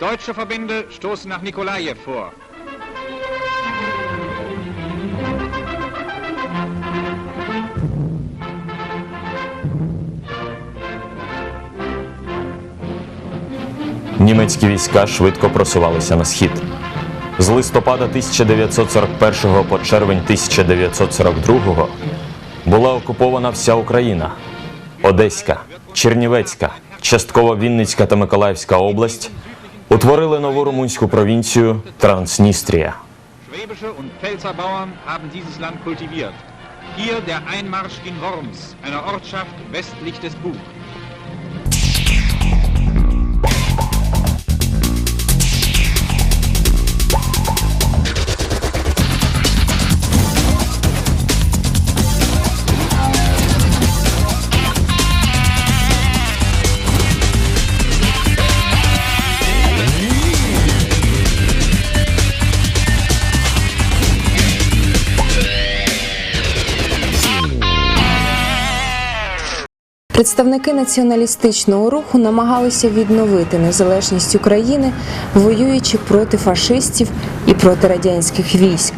Deutsche Verbände stoßen nach Nikolajew vor. Німецькі війська швидко просувалися на схід. З листопада 1941 по червень 1942 була окупована вся Україна: Одеська, Чернівецька, частково Вінницька та Миколаївська область утворили нову румунську провінцію Трансністрія. Schwäbische und Pfälzer Bauern haben dieses Land kultiviert. Hier der Einmarsch in Worms, einer Ortschaft westlich des Bug. Представники націоналістичного руху намагалися відновити незалежність України, воюючи проти фашистів і проти радянських військ.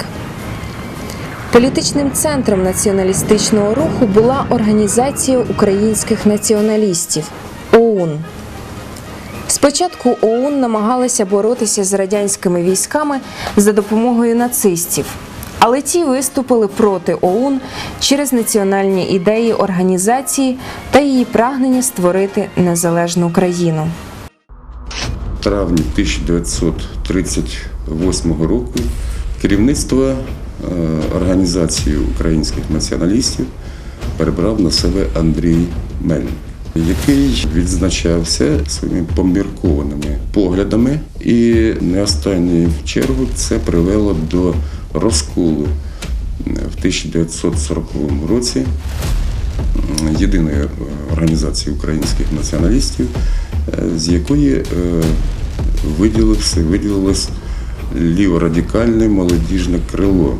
Політичним центром націоналістичного руху була Організація українських націоналістів ОУН. Спочатку ОУН намагалася боротися з радянськими військами за допомогою нацистів, але ті виступили проти ОУН через національні ідеї організації та її прагнення створити незалежну Україну. В травні 1938 року керівництво е, організації українських націоналістів перебрав на себе Андрій Мельник, який відзначався своїми поміркованими поглядами, і не останню чергу це привело до розколу е, в 1940 році єдиної е, організації українських націоналістів, е, з якої виділився, виділилось ліворадикальне молодіжне крило,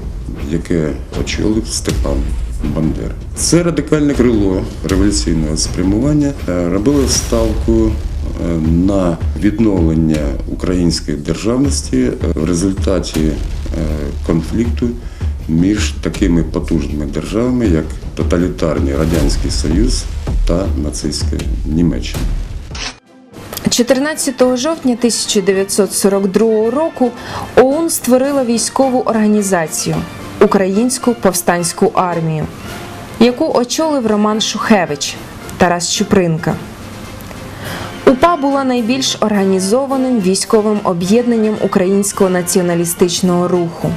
яке очолив Степан Бандера. Це радикальне крило революційного спрямування робило ставку на відновлення української державності в результаті конфлікту між такими потужними державами, як тоталітарний Радянський Союз та нацистська Німеччина. 14 жовтня 1942 року ОУН створила військову організацію Українську повстанську армію, яку очолив Роман Шухевич Тарас Чупринка. УПА була найбільш організованим військовим об'єднанням українського націоналістичного руху.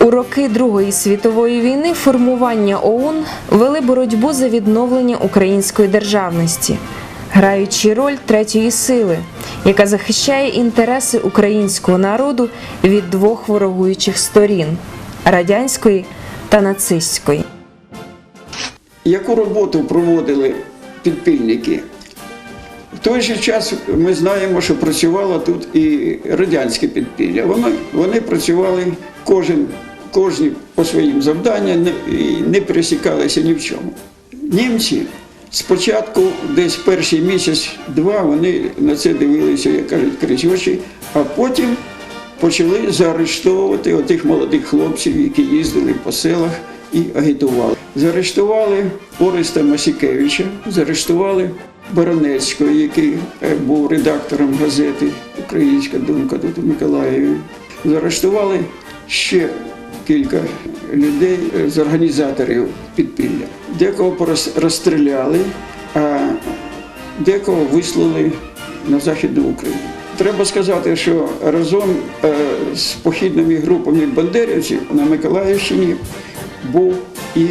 У роки Другої світової війни формування ОУН вели боротьбу за відновлення української державності, граючи роль третьої сили, яка захищає інтереси українського народу від двох ворогуючих сторін радянської та нацистської. яку роботу проводили підпільники. В той же час ми знаємо, що працювало тут і радянське підпілля. Вони, вони працювали кожен, кожен по своїм завданням і не пересікалися ні в чому. Німці спочатку, десь перший місяць-два, вони на це дивилися, як кажуть, крізь очі, а потім почали заарештовувати отих молодих хлопців, які їздили по селах і агітували. Заарештували Ореста Масікевича, заарештували Баранецького, який е, був редактором газети Українська думка тут у Миколаєві. Заарештували ще кілька людей е, з організаторів підпілля. Декого розстріляли, а декого вислали на Західну Україну. Треба сказати, що разом е, з похідними групами бандерівців на Миколаївщині був і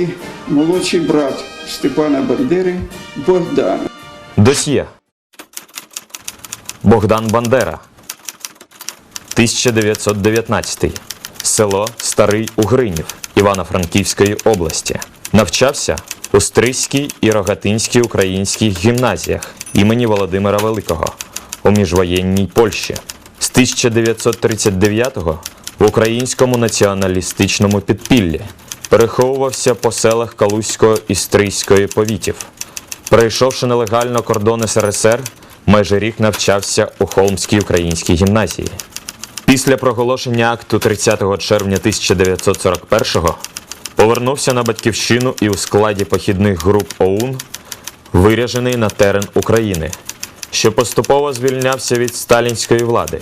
молодший брат Степана Бандери Богдан. Досьє. Богдан Бандера. 1919. Село Старий Угринів Івано-Франківської області. Навчався у Стрийській і Рогатинській українських гімназіях імені Володимира Великого у міжвоєнній Польщі. З 1939-го в українському націоналістичному підпіллі переховувався по селах Калузького і Стрийської повітів. Перейшовши нелегально кордон СРСР, майже рік навчався у Холмській українській гімназії. Після проголошення акту 30 червня 1941-го повернувся на батьківщину і у складі похідних груп ОУН виряжений на терен України, що поступово звільнявся від сталінської влади,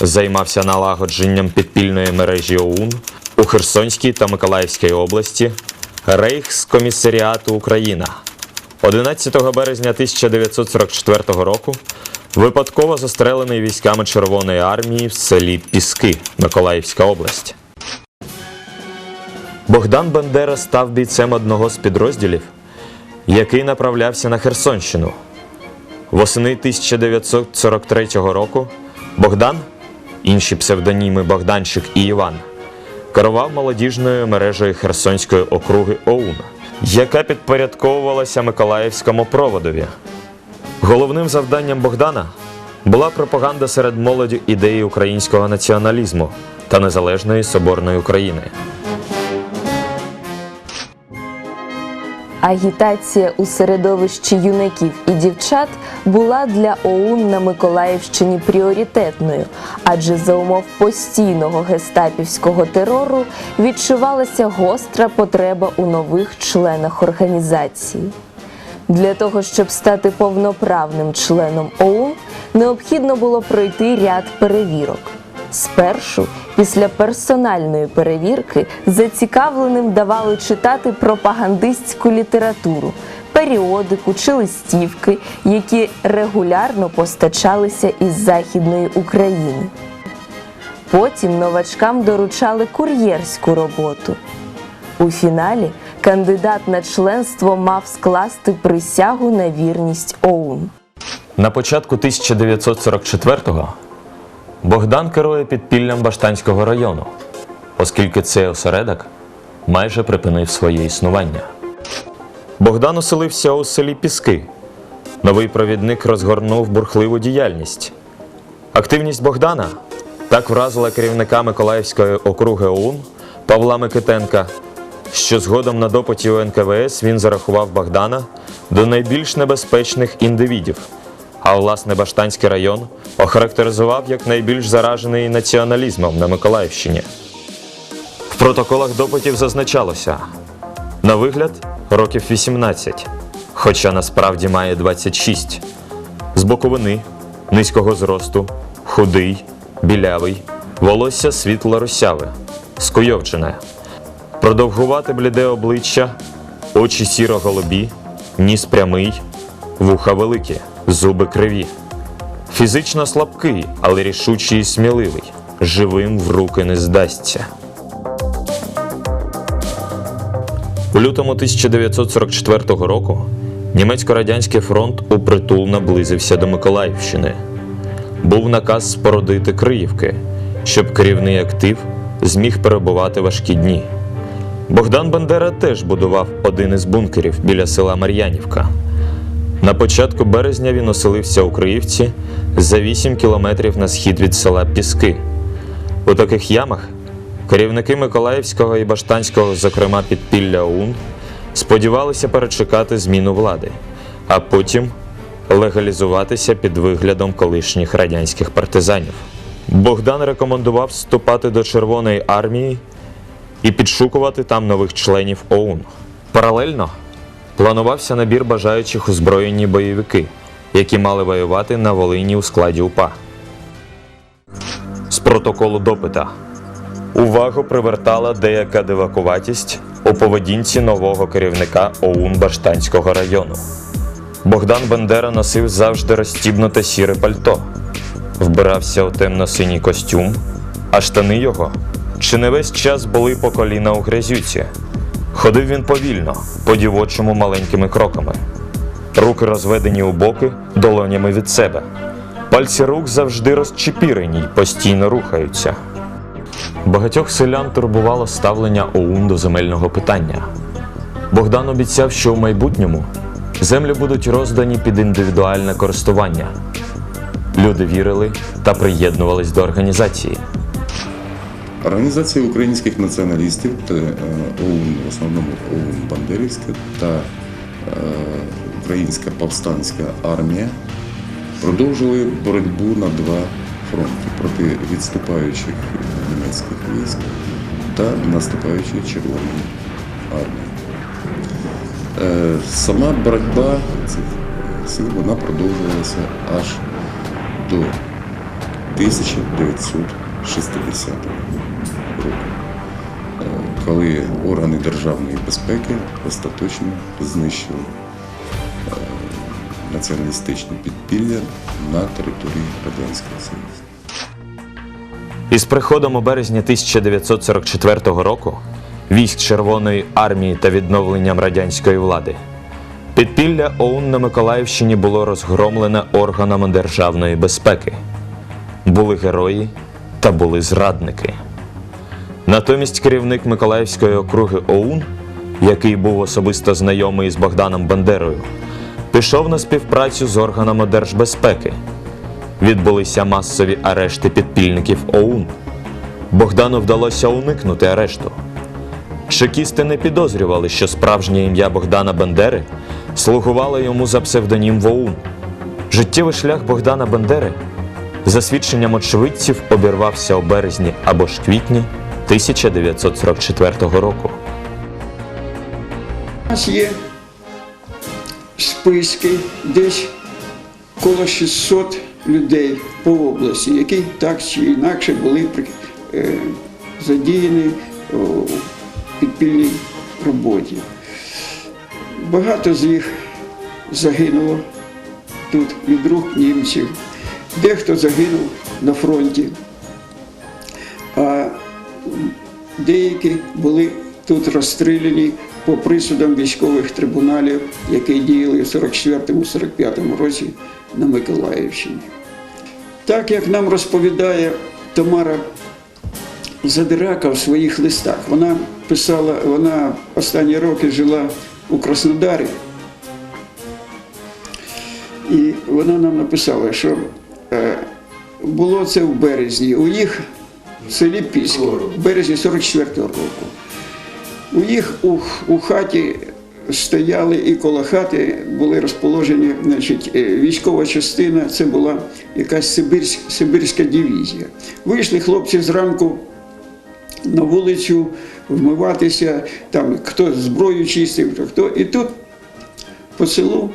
займався налагодженням підпільної мережі ОУН у Херсонській та Миколаївській області, Рейхскомісаріату Україна. 11 березня 1944 року випадково застрелений військами Червоної армії в селі Піски, Миколаївська область. Богдан Бандера став бійцем одного з підрозділів, який направлявся на Херсонщину. Восени 1943 року Богдан, інші псевдоніми Богданчик і Іван, керував молодіжною мережею Херсонської округи ОУН, яка підпорядковувалася Миколаївському проводові. Головним завданням Богдана була пропаганда серед молоді ідеї українського націоналізму та незалежної соборної України. Агітація у середовищі юнаків і дівчат була для ОУН на Миколаївщині пріоритетною, адже за умов постійного гестапівського терору відчувалася гостра потреба у нових членах організації. Для того, щоб стати повноправним членом ОУН, необхідно було пройти ряд перевірок. Спершу, після персональної перевірки, зацікавленим давали читати пропагандистську літературу, періодику чи листівки, які регулярно постачалися із Західної України. Потім новачкам доручали кур'єрську роботу. У фіналі кандидат на членство мав скласти присягу на вірність ОУН. На початку 1944-го Богдан керує підпіллям Баштанського району, оскільки цей осередок майже припинив своє існування. Богдан оселився у селі Піски. Новий провідник розгорнув бурхливу діяльність. Активність Богдана так вразила керівника Миколаївської округи ОУН Павла Микитенка, що згодом на допиті у НКВС він зарахував Богдана до найбільш небезпечних індивідів, а власне Баштанський район охарактеризував як найбільш заражений націоналізмом на Миколаївщині. В протоколах допитів зазначалося на вигляд років 18, хоча насправді має 26. З боковини, низького зросту, худий, білявий, волосся світло росяве, скуйовджене, продовгувате бліде обличчя, очі сіро-голубі, ніс прямий, вуха великі, зуби криві. Фізично слабкий, але рішучий і сміливий, живим в руки не здасться. У лютому 1944 року німецько-радянський фронт упритул наблизився до Миколаївщини. Був наказ спорудити Криївки, щоб керівний актив зміг перебувати важкі дні. Богдан Бандера теж будував один із бункерів біля села Мар'янівка. На початку березня він оселився у Криївці за 8 кілометрів на схід від села Піски. У таких ямах керівники Миколаївського і Баштанського, зокрема підпілля ОУН, сподівалися перечекати зміну влади, а потім легалізуватися під виглядом колишніх радянських партизанів. Богдан рекомендував вступати до Червоної армії і підшукувати там нових членів ОУН. Паралельно планувався набір бажаючих у збройні бойовики, які мали воювати на Волині у складі УПА. З протоколу допита увагу привертала деяка дивакуватість у поведінці нового керівника ОУН Баштанського району. Богдан Бендера носив завжди розстібнуте сіре пальто, вбирався у темно-синій костюм, а штани його чи не весь час були по коліна у грязюці. Ходив він повільно, по-дівочому маленькими кроками. Руки розведені у боки долонями від себе. Пальці рук завжди розчепірені й постійно рухаються. Багатьох селян турбувало ставлення ОУН до земельного питання. Богдан обіцяв, що у майбутньому землі будуть роздані під індивідуальне користування. Люди вірили та приєднувались до організації. Організація українських націоналістів, е, ОУН, в основному ОУН Бандерівська та е, Українська повстанська армія продовжили боротьбу на два фронти проти відступаючих німецьких військ та наступаючої Червоної армії. Е, Сама боротьба цих сил вона продовжувалася аж до 1960 року, коли органи державної безпеки остаточно знищили е, націоналістичне підпілля на території Радянського Союзу. Із приходом у березні 1944 року військ Червоної армії та відновленням радянської влади підпілля ОУН на Миколаївщині було розгромлене органами державної безпеки. Були герої та були зрадники. Натомість керівник Миколаївської округи ОУН, який був особисто знайомий з Богданом Бандерою, пішов на співпрацю з органами держбезпеки. Відбулися масові арешти підпільників ОУН. Богдану вдалося уникнути арешту. Чекісти не підозрювали, що справжнє ім'я Богдана Бандери слугувало йому за псевдонім в ОУН. Життєвий шлях Богдана Бандери, за свідченням очевидців, обірвався у березні або ж квітні 1944 року. У нас є списки десь коло 600 людей по області, які так чи інакше були е, задіяні у підпільній роботі. Багато з них загинуло тут від рук німців, дехто загинув на фронті, деякі були тут розстріляні по присудам військових трибуналів, які діяли в 44-45 році на Миколаївщині. Так як нам розповідає Тамара Задирака в своїх листах, вона писала, вона останні роки жила у Краснодарі. І вона нам написала, що е, було це в березні. У їх в селі Піски, в березні 44-го року. У їх у, у хаті стояли і коло хати були розположені значить, е, військова частина, це була якась сибирська, сибирська дивізія. Вийшли хлопці зранку на вулицю вмиватися, там хто зброю чистив, то хто. І тут по селу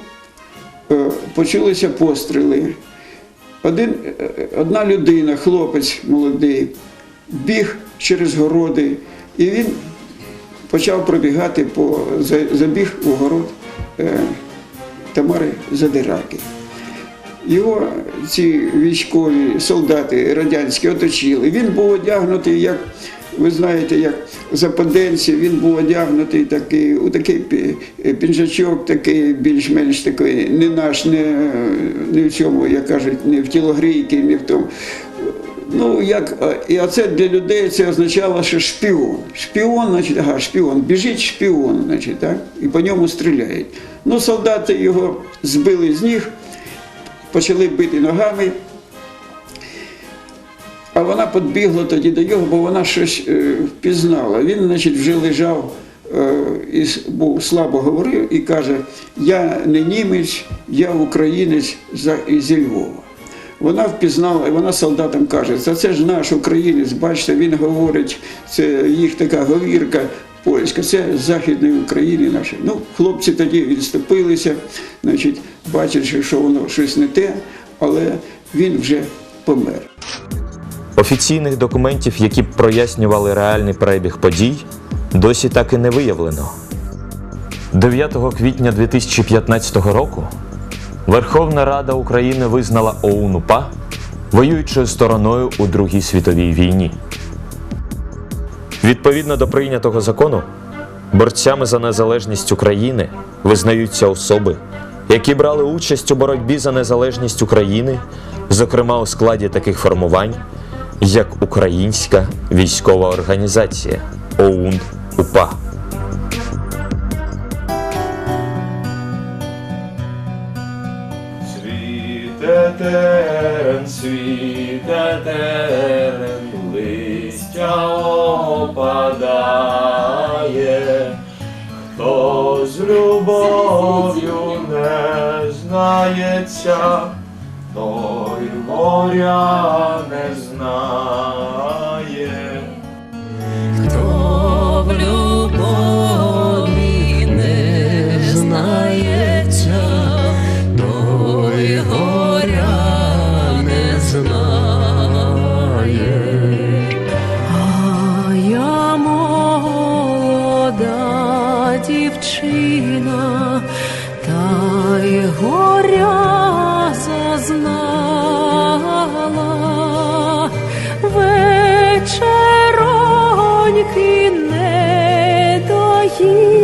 е, почулися постріли. Один, е, одна людина, хлопець молодий, біг через городи, і він почав пробігати по забіг у город е, Тамари Задираки. Його ці військові солдати радянські оточили. Він був одягнутий, як ви знаєте, як западенці, він був одягнутий такий, у такий пі- піджачок, такий більш-менш такий, не наш, не, не в цьому, як кажуть, не в тілогрійки, не в тому. Ну, як, е, і оце для людей це означало, що шпіон. Шпіон, значить, ага, шпіон, біжить шпіон, значить, так? і по ньому стріляють. Ну, солдати його збили з ніг, почали бити ногами. А вона підбігла тоді до нього, бо вона щось е, впізнала. Він, значить, вже лежав е, і був слабо говорив і каже: Я не німець, я українець зі Львова. Вона впізнала, і вона солдатам каже, це, це ж наш українець, бачите, він говорить, це їх така говірка польська, це з Західної України наші. Ну, хлопці тоді відступилися, значить, бачачи, що воно щось не те, але він вже помер. Офіційних документів, які б прояснювали реальний перебіг подій, досі так і не виявлено. 9 квітня 2015 року Верховна Рада України визнала ОУН УПА воюючою стороною у Другій світовій війні. Відповідно до прийнятого закону, борцями за незалежність України визнаються особи, які брали участь у боротьбі за незалежність України, зокрема у складі таких формувань, як Українська військова організація ОУН світе терен, листя опадає, хто з любов'ю не знається, той горя не знає. дівчина, та й горя зазнала вечероньки не доїла.